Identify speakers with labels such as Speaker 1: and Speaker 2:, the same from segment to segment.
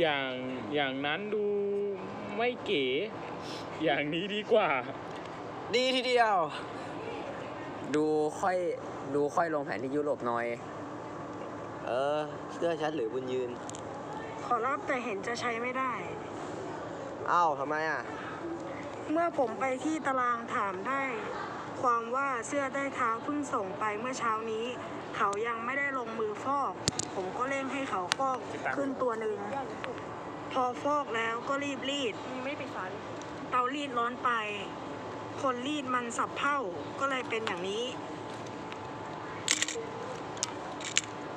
Speaker 1: อย่างอย่างนั้นดูไม่เก๋ อย่างนี้ดีกว่า
Speaker 2: ดีทีเดียว ดูค่อยดูค่อยลงแผนที่ยุโรปหน่อย
Speaker 3: เออ เสื้อชัดหรือบุญยืน
Speaker 4: ขอรับแต่เห็นจะใช้ไม่ได้
Speaker 3: อ้าวทำไมอะ
Speaker 4: เมื่อผมไปที่ตารางถามได้ ความว่าเสื้อได้เท้าเพิ่งส่งไปเมื่อเช้านี้ เขายังไม่ได้ลงมือฟอก ผมก็เร่งให้เขาฟอกขึ้นตัวหนึ่ง พอฟอกแล้วก็รีบรีดยังไม่ปิดฝาเตารีดร้อนไป คนรีดมันสับเผ่าก็เลยเป็นอย่างนี้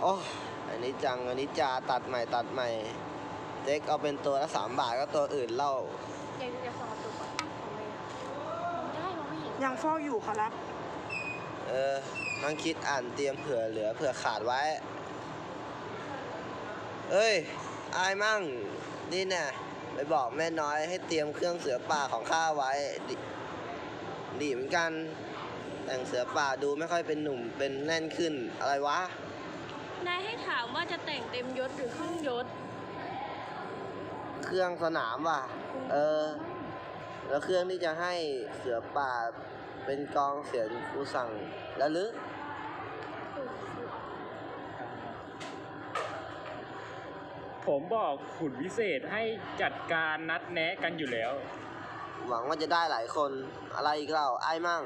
Speaker 3: โอ้อันนี้จัง อันนี้จาตัดใหม่ตัดใหม่ เจ๊กเอาเป็นตัวละสามบาทก็ตัวอื่นเล่า
Speaker 5: อยากอยากส่องกระจกก่อนทำไมอะมองได้มองไม่เห็น
Speaker 4: ยังฟอกอยู่ขอรับ
Speaker 3: เออนั่งคิดอ่านเตรียมเผื่อเหลือเผื่อขาดไว้ เอ้ย อายมั่ง นี่แน่ไปบอกแม่น้อยให้เตรียมเครื่องเสือป่าของข้าไว้ดดีเหมือนกัน แต่งเสือป่าดูไม่ค่อยเป็นหนุ่มเป็นแน่นขึ้นอะไรวะ
Speaker 5: นายให้ถามว่าจะแต่งเต็มยศหรือครึ่งยศ
Speaker 3: เครื่องสนามว่ะ เออ แล้วเครื่องที่จะให้เสือป่าเป็นกองเสียงกูสั่งแล้วหรือ
Speaker 1: ผมบอกขุนวิเศษให้จัดการนัดแนะกันอยู่แล้ว
Speaker 3: หวังว่าจะได้หลายคนอะไรอีกเล่าไอ้ายมั่ง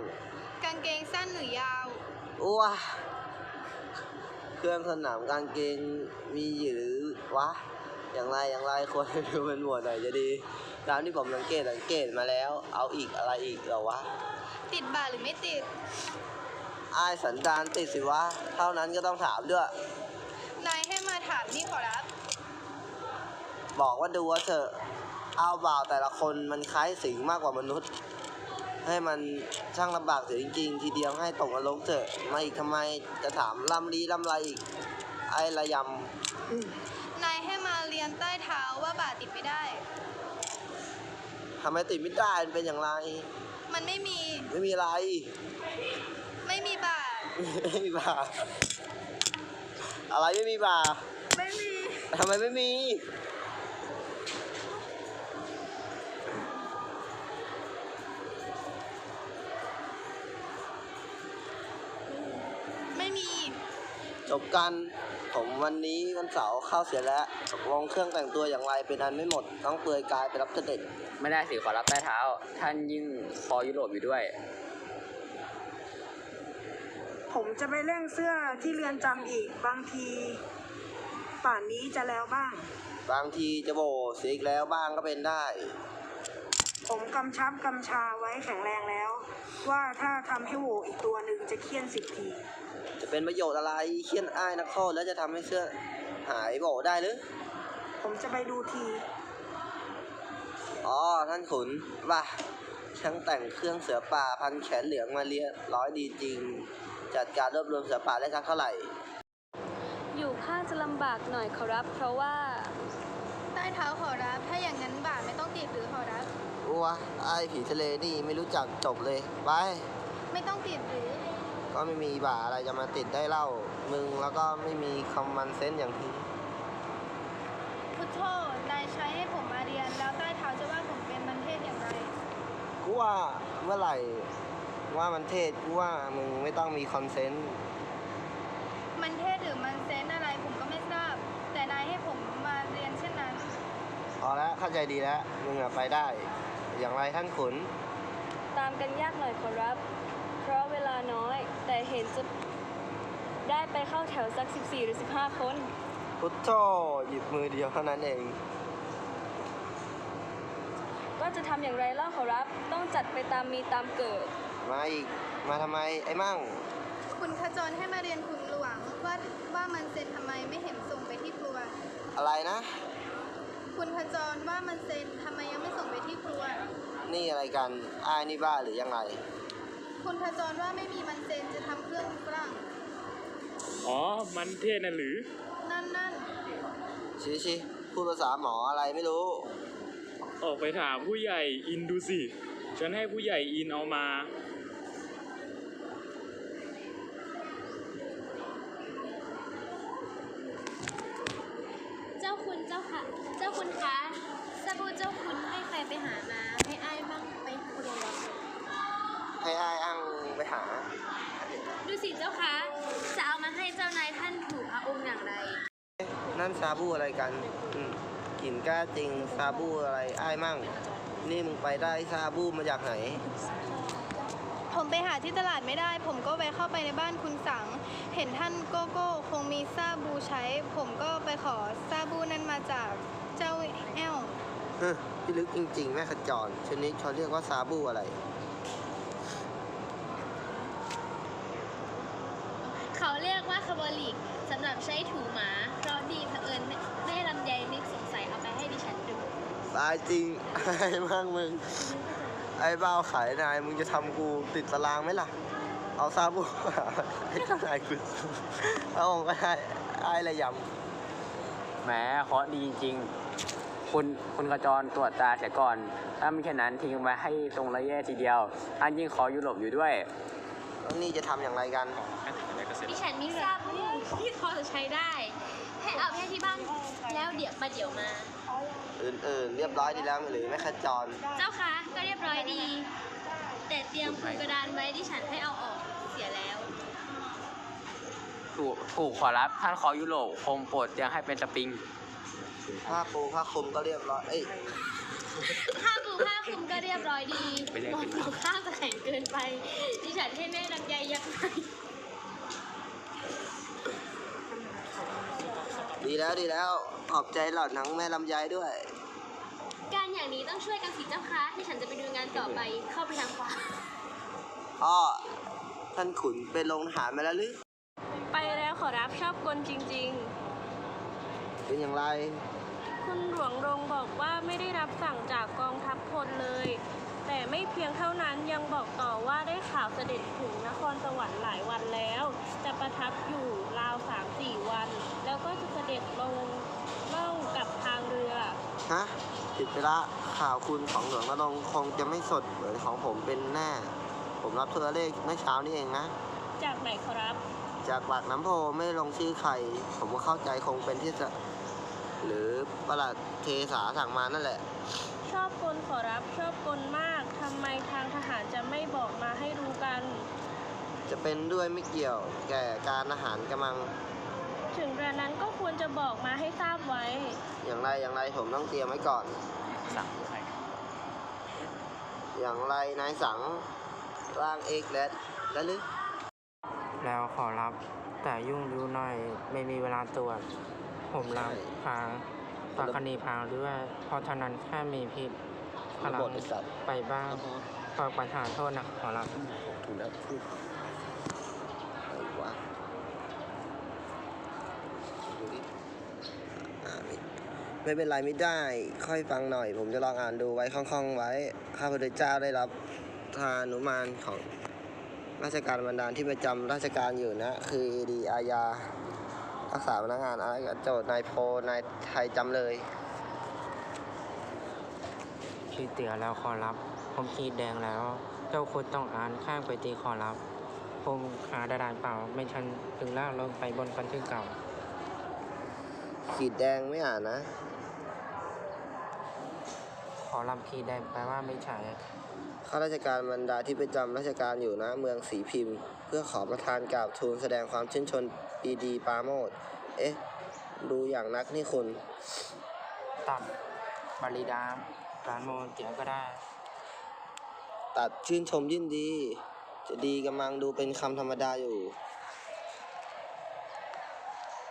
Speaker 5: กางเกงสั้นหรือยาว
Speaker 3: อ้วเครื่องสนามกางเกงมีอยู่หรือวะ อย่างไรอย่างไรควรดูเป็นหมวดหน่อยจะดี ตามที่ผมสังเกตสังเกตมาแล้ว เอาอีกอะไรอีกเหรอวะ
Speaker 5: ติดบ่าหรือไม่ติด
Speaker 3: ไอ้ายสันดานติดสิวะ เท่านั้นก็ต้องถามด้วย
Speaker 5: นายให้มาถามนี่ขอรับ
Speaker 3: บอกว่าดูว่าเถอะเอาบ่าวแต่ละคนมันคล้ายสิงมากกว่ามนุษย์ ให้มันช่างลำบากเสียจริง ๆ ทีเดียวให้ตกนรกเถอะมาอีกทำไมจะถามลำลีลำไรอีกไอ้ระย
Speaker 5: นายให้มาเรียนใต้เท้าว่าบ่าติดไม่ได้ำ
Speaker 3: ทำไมติดไม่ได้มันเป็นอย่างไร
Speaker 5: มันไม่มี
Speaker 3: ไม่มีอะไร
Speaker 5: ไม่มีบ่า
Speaker 3: ไม่มีบาอะไรไม่มีบา
Speaker 5: ไม่มี
Speaker 3: ทำไมไม่มี
Speaker 5: ไม่
Speaker 3: จบกันผมวันนี้วันเสาร์เข้าเสียแล้วตกลงเครื่องแต่งตัวอย่างไรเป็นอันไม่หมด ต้องเปลือยกายไปรับเสด็จ
Speaker 2: ไม่ได้สิขอรับใต้เท้า ท่านยิ่งคอยุโรปอยู่ด้วย
Speaker 4: ผมจะไปเร่งเสื้อที่เรือนจำอีก บางที ป่านนี้จะแล้วบ้าง
Speaker 3: บางทีจะโบเสียอีกแล้วบ้างก็เป็นได้
Speaker 4: ผมกำชับกำชาไว้แข็งแรงแล้ว ว่าถ้าทำให้โหวอีกตัวหนึ่งจะเคี่ยนสิบที
Speaker 3: จะ เป็นประโยชน์อะไรเคียนอ้ายนักโทษแล้วจะทำให้เสื้อหายโบได้หรือ
Speaker 4: ผมจะไปดูที
Speaker 3: อ๋อ ท่านขุนว่าช่างแต่งเครื่องเสือป่าพันแขนเหลืองมาเรียบร้อยดีจริง จัดการรวบรวมเสือป่าได้สักเท่าไหร่
Speaker 5: อยู่ข้างจะลำบากหน่อยขอรับ เพราะว่า ใต้เท้าขอรับ ถ้าอย่างนั้นบ่าไม่ต้องติดหรือขอรับ
Speaker 3: อ้วไอ้ผีทะเลนี่ไม่รู้จักจบเลย ไป
Speaker 5: ไม่ต้องติดหรือ
Speaker 3: ก็ไม่มีบ่าอะไรจะมาติดได้เล่ามึงแล้วก็ไม่มีคอมมันเซนส์อย่างพี่
Speaker 5: พุทโธนายใช้ให้ผมมาเรียน แล้วใต้เท้าจะว่าผมเป็นมันเทศอย่างไร
Speaker 3: กูว่าเมื่อไหร่ว่ามันเทศกูว่ามึงไม่ต้องมีคอนเซนต์
Speaker 5: มันเทศหรือมันเซนอะไรผมก็ไม่ทราบ แต่นายให้ผมมาเรียนเช่นนั้น
Speaker 3: พอแล้วเข้าใจดีแล้วมึงอะไปได้ อย่างไรท่านขุน
Speaker 5: ตามกันยากหน่อยขอรับ เพราะเวลาน้อย แต่เห็นจะได้ไปเข้าแถวสัก 14 หรือ 15 คน
Speaker 3: พุทโธหยิบมือเดียวเท่านั้นเอง
Speaker 5: ก็จะทำอย่างไรเล่าขอรับ ต้องจัดไปตามมีตามเกิด
Speaker 3: มาอีก มาทำไมไอ้มั่ง
Speaker 5: คุณขจรให้มาเรียนคุณหลวงว่าว่ามันเซ็นทำไมไม่เห็นส่งไปที่ครัว
Speaker 3: อะไรนะ
Speaker 5: คุณขจรว่ามันเซ็นทำไมยังไม่ส่งไปที่ครัว
Speaker 3: นี่อะไรกันอ้ายนี่บ้าหรือยังไง
Speaker 5: คุณขจรว่าไม่มีมันเซ็นจะทำเครื่องฝรั่ง
Speaker 1: อ๋อ มันเทศน่ะหรือ
Speaker 5: นั่นนั่น
Speaker 3: ชิชิพูดภาษาหมออะไรไม่รู้
Speaker 1: ออกไปถามผู้ใหญ่อินดูสิ ฉันให้ผู้ใหญ่อินเอามา
Speaker 6: เจ้าคุณเจ้าค่ะ เจ้าคุณ คะสบู่เจ้าคุณให้ใครไปหามา ให้อ้ายบ้างไปคุณลอง
Speaker 3: ให้อ้ายอ้างไปหา
Speaker 6: ดูสิเจ้าคะจะเอามาให้เจ้านายท่านถูกพระองค์อย่างไร
Speaker 3: นั่นซาบูอะไรกันอืมกลิ่นกล้าจริงซาบูอะไรอ้ายมั่ง นี่มึงไปได้ซาบูมาจากไหน
Speaker 5: ผมไปหาที่ตลาดไม่ได้ ผมก็แวะเข้าไปในบ้านคุณสัง เห็นท่านโกโก้คงมีซาบูใช้ ผมก็ไปขอซาบูนั้นมาจากเจ้าแอล
Speaker 3: เฮ้ยพี่ลึกจริงๆ แม่ขจรชนิดเขาเรียกว่าซาบูอะไร
Speaker 6: เขาเรียกว่าคาร์บอลิกสำหรับใช้ถูหมาเพราะดีเผอิญแม่ลำไยนึกสงสัยเอาไปให้ดิฉันดู
Speaker 3: ตายจริง ไอ้มั่งมึง ไอ้บ้าวขายนายมึงจะทำกูติดตารางไหมล่ะ เอาซาบูให้ข้างในกูเอาออกก็ได้ไอ้ระย
Speaker 7: แหมเคราะห์ดีจริงๆคุณคุณกระจรตรวจตาเสียก่อน ถ้าไม่เช่นนั้นทิ้งไว้ให้ตรงระแย่ทีเดียว อันยิ่งขอยุโรปอยู่ด้วยำ
Speaker 3: แล้วนี่จะทำอย่างไรกัน
Speaker 6: ดิฉันมีซาบูที่พอจะใช้ได้ ให้เอาไปให้ที่บ้านแล้วเดี๋ยวมาเดี๋ยวมา
Speaker 3: อื่นๆ เรียบร้อยดีแล้วหรือแม่ขจร
Speaker 6: เจ้าคะก็เรียบร้อยดี แต่เตรียมผูกกระดานไว้ดิฉันให้เอาออกเสียแล้ว
Speaker 7: ถูกถูกขอรับท่านขอยุโรปคงโปรดเตียงให้เป็นสปริง
Speaker 3: ผ้าปูผ้าคลุมก็เรียบร้อย เอ้ย
Speaker 6: ผ้าปูผ้าคลุมก็เรียบร้อยดี
Speaker 7: ไปเรียก
Speaker 6: บอ
Speaker 7: ขึ้
Speaker 6: ก
Speaker 7: นมา
Speaker 6: หนูข้างจะแข็งเกินไป ดิฉันให้แม่ลำไยยักษ์ให้
Speaker 3: ดีแล้วดีแล้ว ขอบใจหลอดหนังแม่ลำไยด้วย
Speaker 6: การอย่างนี้ต้องช่วยกันสิเจ้าคะที่ฉันจะไปดูงานต่อไปเข้าไปทางขวา
Speaker 3: อ้อท่านขุนไปลงทหารมาแล้วหรือ
Speaker 8: ไปแล้วขอรับชอบกลจริง
Speaker 3: เป็นอย่างไร
Speaker 8: รับสั่งจากกองทัพพลเลย แต่ไม่เพียงเท่านั้นยังบอกต่อว่าได้ข่าวเสด็จถึงนครสวรรค์หลายวันแล้ว จะประทับอยู่ราวสามสี่วัน แล้วก็จะเสด็จลงล่องกับทางเรือ
Speaker 3: ฮะผิดไปละข่าวคุณของหลวงนรงค์คงจะไม่สดเหมือนของผมเป็นแน่ ผมรับโทรเลขเมื่อเช้านี้เองนะ
Speaker 8: จากไหนขอรับ
Speaker 3: จากปากน้ำโพไม่ลงชื่อใคร ผมก็เข้าใจคงเป็นที่จะ หรือประหลัดเทสาสั่งมานั่นแหละ
Speaker 8: ชอบกลขอรับชอบกลมากทำไมทางทหารจะไม่บอกมาให้รู้กัน
Speaker 3: จะเป็นด้วยไม่เกี่ยวแก่การอาหารกำลัง
Speaker 8: ถึงกระนั้นก็ควรจะบอกมาให้ทราบไว้
Speaker 3: อย่างไรอย่างไรผมต้องเตรียมไว้ก่อน
Speaker 7: สั่งให้
Speaker 3: อย่างไรนายสังร่างเอกและและลึก
Speaker 9: แล้วขอรับแต่ยุ่งอยู่หน่อยไม่มีเวลาตรวจ ผมรับพางปากคณีพางด้วยเพราะฉะนั้นแค่มีผิดพลัง
Speaker 3: ไป
Speaker 9: บ้างขอประทานโทษนะขอรับ
Speaker 3: ถูกแล้วพูดอะไรวะดูดิอ่าไม่ไม่เป็นไรไม่ได้ ค่อยฟังหน่อย ผมจะลองอ่านดูไว้คล่องๆไว้ ข้าพเจ้าได้รับทานุมานของราชการบรรดาที่ประจำราชการอยู่นะ คือดีอาญา รักษาพนักงานอาญาโจทย์นายโพนายไทยจำเลย
Speaker 9: ขีดเตือแล้วขอรับ ผมขีดแดงแล้ว เจ้าคุณต้องอ่านข้างไปตีขอรับ ผมหาดารานเปล่า ไม่ชันถึงล่างลงไปบนบันทึกเก่า
Speaker 3: ขีดแดงไม่อ่านนะ
Speaker 9: ขอรับขีดแดงแปลว่าไม่ใช่
Speaker 3: ข้าราชการบรรดาที่ประจำราชการอยู่นะเมืองสีพิมพ์ เพื่อขอประทานกล่าวทูลแสดงความชื่นชมปรีดีปราโมดเอ๊ะ ดูอย่างนักนี่คุณ
Speaker 9: ตัดบริดามร้านโมเตียวก็ได้
Speaker 3: ตัดชื่นชมยินดี จะดีกำลังดูเป็นคำธรรมดาอยู่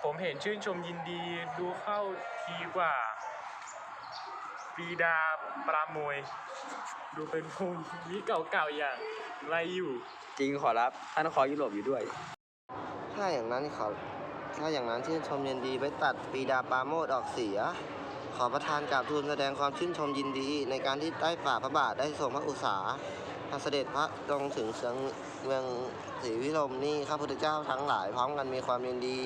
Speaker 1: ผมเห็นชื่นชมยินดีดูเข้าทีกว่า ปีดาปรามวย ดูเป็นภูมิเก่าๆอย่างไรอยู่
Speaker 7: จริงขอรับท่านขอยุโรปอยู่ด้วย
Speaker 3: ถ้าอย่างนั้นขอถ้าอย่างนั้นชื่นชมยินดีไปตัดปีดาปราโมดออกเสีย ขอประทานกราบทูลแสดงความชื่นชมยินดีในการที่ได้ฝ่าพระบาทได้ทรงพระอุตสาหพระเสด็จพระลงถึงเสียงเมืองศรีวิลมนี่ข้าพุทธเจ้าทั้งหลายพร้อมกันมีความยินดี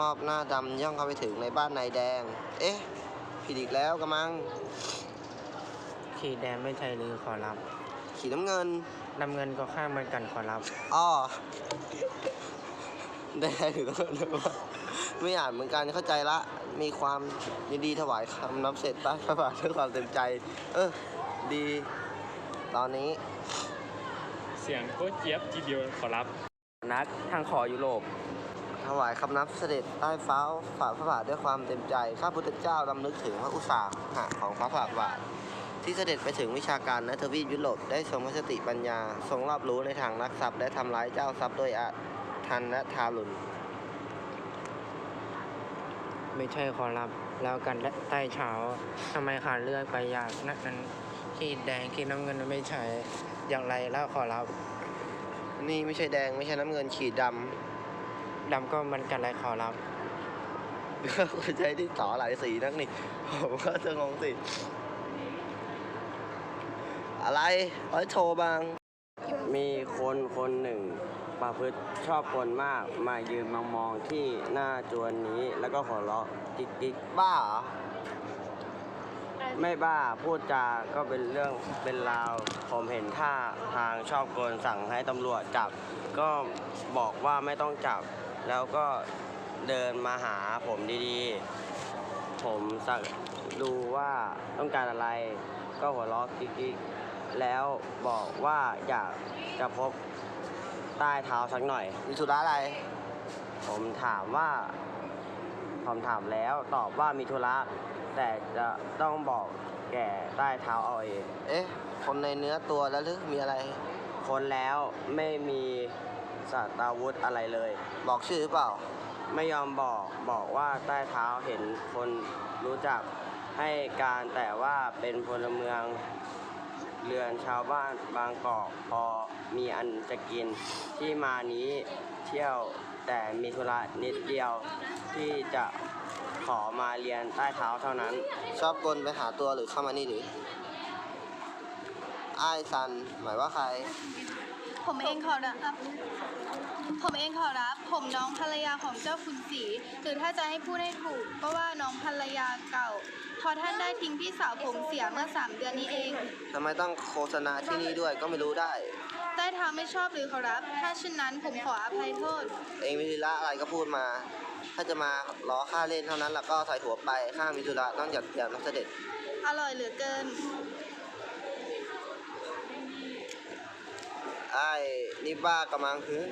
Speaker 3: มอบหน้าดำย่องเข้าไปถึงในบ้านนายแดง เอ๊ะ ผิดอีกแล้วกระมัง
Speaker 9: ขีดแดงไม่ใช่หรือขอรับ
Speaker 3: ขีดน้ำเงิน
Speaker 9: น้ำเงินก็ข้ามเหมือนกันขอรับ
Speaker 3: อ้อแดงหรือต้องเรียกว่าไม่อ่านเหมือนกันเข้าใจละ มีความยินดีถวายคำนับเสร็จใต้พระบาทด้วยความเต็มใจ เออ ดี ตอนนี้
Speaker 1: เสียงโคตรเจี๊ยบทีเดียวขอรับ
Speaker 7: นักทางขอยุโรป
Speaker 3: ถ วายคำนับเสด็จใต้ฟ้าฝ่าพระบาทด้วยความเต็มใจ ข้าพุทธเจ้าดำนึกถึงพระอุตสาหะของพระฝ่าบาท ที่เสด็จไปถึงวิชาการณทวีปยุโรปได้ทรงพระสติปัญญา ทรงรอบรู้ในทางรักทรัพย์และทำร้ายเจ้าทรัพย์ด้วยอาทันและทารุณ
Speaker 9: ไม่ใช่ขอรับแล้วกันใต้เช้าทำไมขาดเลือดไปอยากนักนั้นขีดแดงขีดน้ำเงินไม่ใช่อย่างไรแล้วขอรับ
Speaker 3: นี่ไม่ใช่แดงไม่ใช่น้ำเงินขีดด
Speaker 9: ดำก็มันกันไรขอรับำ
Speaker 3: ก็คุณใช้ที่ต่อหลายสีนักนี่ผมก็จะงงสิ อะไรร้อยโทรบาง
Speaker 7: มีคนคนหนึ่ง ประพฤติชอบคนมาก มายืนมองมองๆที่หน้าจวนนี้แล้วก็หัวเราะกิ๊กกิ๊ก
Speaker 3: บ้าเหรอ
Speaker 7: ไม่บ้าพูดจาก็เป็นเรื่องเป็นราว ผมเห็นท่าทางชอบกลสั่งให้ตำรวจจับ ก็บอกว่าไม่ต้องจับ แล้วก็เดินมาหาผมดีๆ ผมสักดูว่าต้องการอะไร ก็หัวเราะกิ๊กๆ แล้วบอกว่าอยากจะพบใต้เท้าสักหน่อย
Speaker 3: มีธุระอะไร
Speaker 7: ผมถามว่า ผมถามแล้วตอบว่ามีธุระ แต่จะต้องบอกแก่ใต้เท้าเอาเอง
Speaker 3: เอ๊ะ คนในเนื้อตัวแล้วหรือมีอะไร
Speaker 7: คนแล้วไม่มี สัตราวุธอะไรเลย
Speaker 3: บอกชื่อหรือเปล่า
Speaker 7: ไม่ยอมบอกบอกว่าใต้เท้าเห็นคนรู้จักให้การแต่ว่าเป็นพลเมืองเรือนชาวบ้านบางกอกพอมีอันจะกินที่มานี้เที่ยวแต่มีธุระนิดเดียวที่จะขอมาเรียนใต้เท้าเท่านั้น
Speaker 3: ชอบกลไปหาตัวหรือเข้ามานี่หรืออ้ายซัน หมายว่าใคร
Speaker 5: ผมเองขอรับ ผมเองขอรับ ผมน้องภรรยาของเจ้าคุณศรีหรือถ้าจะให้พูดให้ถูก ก็ว่าน้องภรรยาเก่าพอท่านได้ทิ้งพี่สาวผมเสียเมื่อสามเดือนนี้เอง
Speaker 3: ทำไมต้องโฆษณาที่นี่ด้วยก็ไม่รู้ได้
Speaker 5: ใต้เท้าไม่ชอบหรือขอรับ ถ้าเช่นนั้นผมขออภัยโทษ
Speaker 3: เองมีธุระอะไรก็พูดมา ถ้าจะมาล้อค่าเล่นเท่านั้นแล้วก็ใส่หัวไปข้ามีธุระต้องหยัดหยัดนักเสด็จ
Speaker 5: อร่อยเหลือเกิน
Speaker 3: อ้ายนี่บ้ากำลังคือ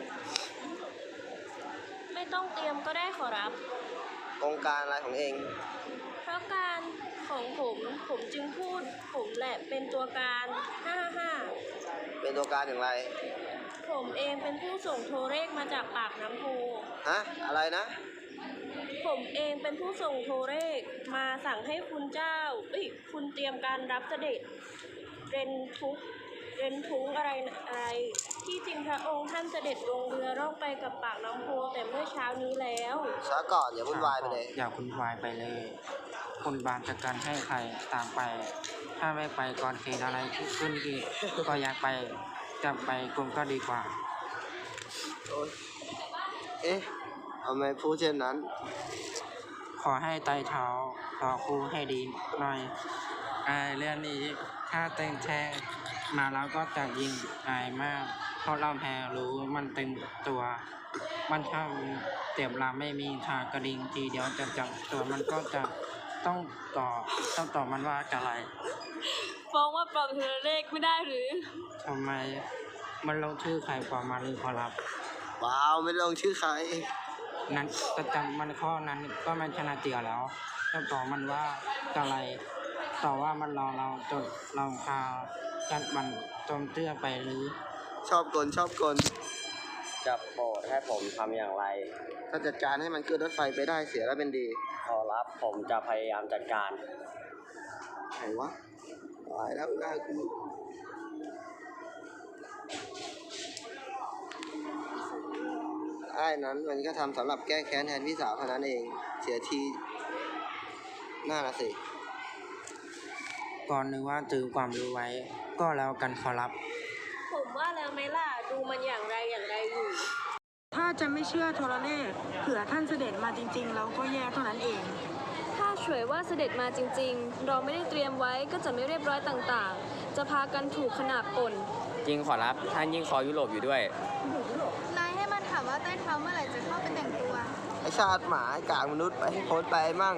Speaker 8: ไม่ต้องเตรียมก็ได้ขอรับ
Speaker 3: องค์การอะไรของเอง
Speaker 8: เพราะการของผมผมจึงพูด ผมแหละเป็นตัวการห้าห้า
Speaker 3: เป็นตัวการอย่างไร
Speaker 8: ผมเองเป็นผู้ส่งโทรเลขมาจากปากน้ำโพ
Speaker 3: ฮะ อะไรนะ
Speaker 8: ผมเองเป็นผู้ส่งโทรเลขมาสั่งให้คุณเจ้าเอ้ยคุณเตรียมการรับเสด็จเรนทุก เรนทุงอะไรอะไร ที่จริงพระองค์ท่านเสด็จลงเรือร่องไปกับปากน้ำโพแต่เมื่อเช้านี้แล้ว
Speaker 3: ช้าก่อนอย่าวุ่นวายไปเลย
Speaker 9: อย่าคุณวายไปเลย คุณบานจัดการให้ใครตามไป ถ้าไม่ไปก่อนเกิดอะไรขึ้นอีก ก็อยากไปจะไปกลุ่มก็ดีกว่า
Speaker 3: เอ๊ะทำไมพูดเช่นนั้น
Speaker 9: ขอให้ไต่เท้าต่อครูให้ดีหน่อยไอเรื่องนี้ถ้าเต็งแช่ มาแล้วก็จะยิงอายมาก เพราะเราแพ้รู้มันเต็มตัว มันถ้าเต็มลาไม่มีทากระดิ่งทีเดียวจะจับตัวมันก็จะต้องต่อต้องต่อมันว่าจะอะไร
Speaker 8: ฟ้องว่าปลอมโทรเลขไม่ได้หรือ
Speaker 9: ทำไมมันลงชื่อใครกว่ามาหรือขอรับ
Speaker 3: ว้าวไม่ลงชื่อใคร
Speaker 9: นั้นจะจำมันข้อนั้นก็มันชนะเตียแล้วจะต่อมันว่าอะไร ต่อว่ามันรอเราจนเราพาจัดมันจมเตื้อไปหรือ
Speaker 3: ชอบกลชอบกล
Speaker 7: จะโปรดให้ผมทำอย่างไร
Speaker 3: ถ้าจัดการให้มันขึ้นรถไฟไปได้เสียแล้วเป็นดี
Speaker 7: ขอรับผมจะพยายามจัดการ
Speaker 3: ไหนวะตายแล้วหน้ากูไอ้ายนั้นมันก็ทำสำหรับแก้แค้นแทนพี่สาวเท่านั้นเอง เสียทีน่าละสิ
Speaker 9: ก่อนนึกว่าถือความรู้ไว้ ก็แล้วกันขอรับ
Speaker 8: ผมว่าแล้วไหมล่ะ ดูมันอย่างไรอย่างไรอยู่
Speaker 4: ถ้าจะไม่เชื่อโทรเลขเผื่อท่านเสด็จมาจริงๆ เราก็แย่เท่านั้นเอง
Speaker 10: ถ้าเฉวยว่าเสด็จมาจริง ๆ เราไม่ได้เตรียมไว้ก็จะไม่เรียบร้อยต่างๆ จะพากันถูกขนาบป่น
Speaker 7: จริงขอรับ ท่านยิ่งคอยุโรปอยู่ด้วย
Speaker 5: นายให้มันถามว่าใต้เท้าเมื่อไหร่จะเข้าไปแต่งตัว
Speaker 3: ไอ้ชาติหมาไอ้กากมนุษย์ไปให้พ้นไปมั่ง